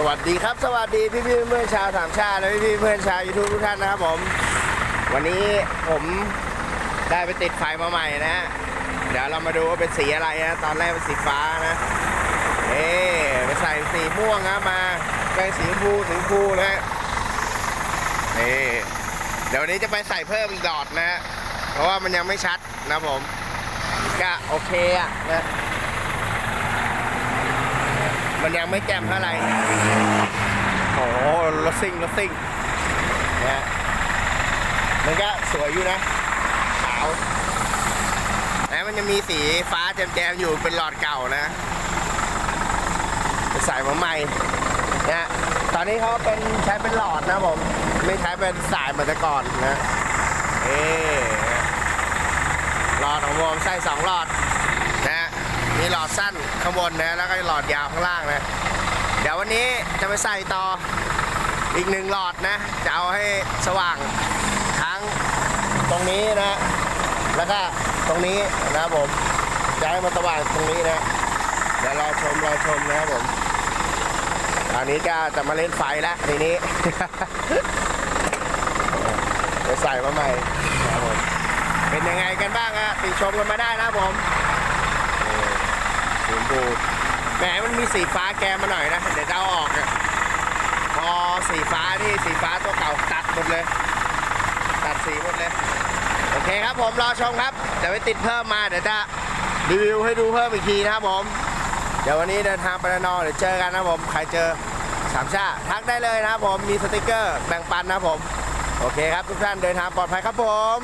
สวัสดีครับ สวัสดีพี่พี่เพื่อนชาวสามชาติและพี่พี่เพื่อนชาวยูทูบทุกท่านนะครับผม วันนี้ผมได้ไปติดไฟมาใหม่นะ เดี๋ยวเรามาดูว่าเป็นสีอะไรนะ ตอนแรกเป็นสีฟ้านะเอ๊ไปใส่สีม่วงนะมาเป็นสีชมพูสีชมพูนะฮะนี่เดี๋ยววันนี้จะไปใส่เพิ่มอีกดอดนะฮะเพราะว่ามันยังไม่ชัดนะผม ก็โอเคอะนะ มันยังไม่แจ่มเท่าไหร่โอ้โหรถซิ่งรถซิ่งนะฮะมันก็สวยอยู่นะขาวแล้วมันจะมีสีฟ้าแจ่มๆอยู่เป็นหลอดเก่านะจะใส่มาใหม่นะฮะตอนนี้เขาเป็นใช้เป็นหลอดนะผมไม่ใช้เป็นสายเหมือนแต่ก่อนนะเอ๊หลอดของผมใส่สองหลอดนะฮะมี หลอดสั้นข้างบนนะแล้วก็หลอดยาวข้างล่างนะ เดี๋ยววันนี้จะไปใส่ต่ออีกหนึ่งหลอดนะ จะเอาให้สว่างทั้งตรงนี้นะ แล้วก็ตรงนี้นะครับผมจะให้มันสว่างตรงนี้นะ เดี๋ยวรอชมรอชมนะครับผมตอนนี้ก็จะมาเล่นไฟแล้วทีนี้ไปใส่มาใหม่นะครับผมเป็นยังไงกันบ้างอะติชมกันมาได้นะผม ดูแหมมันมีสีฟ้าแกมมาหน่อยนะ เดี๋ยวเอาออกอะพอสีฟ้านี่สีฟ้าตัวเก่าตัดหมดเลย ตัดสีหมดเลย โอเคครับผมรอชมครับ เดี๋ยวไปติดเพิ่มมาเดี๋ยวจะรีวิวให้ดูเพิ่มอีกทีนะครับผม เดี๋ยววันนี้เดินทางไประนองเดี๋ยวเจอกันนะผม ใครเจอสามชาทักได้เลยนะครับผมมีสติกเกอร์แบ่งปันนะครับผม โอเคครับทุกท่านเดินทางปลอดภัยครับผม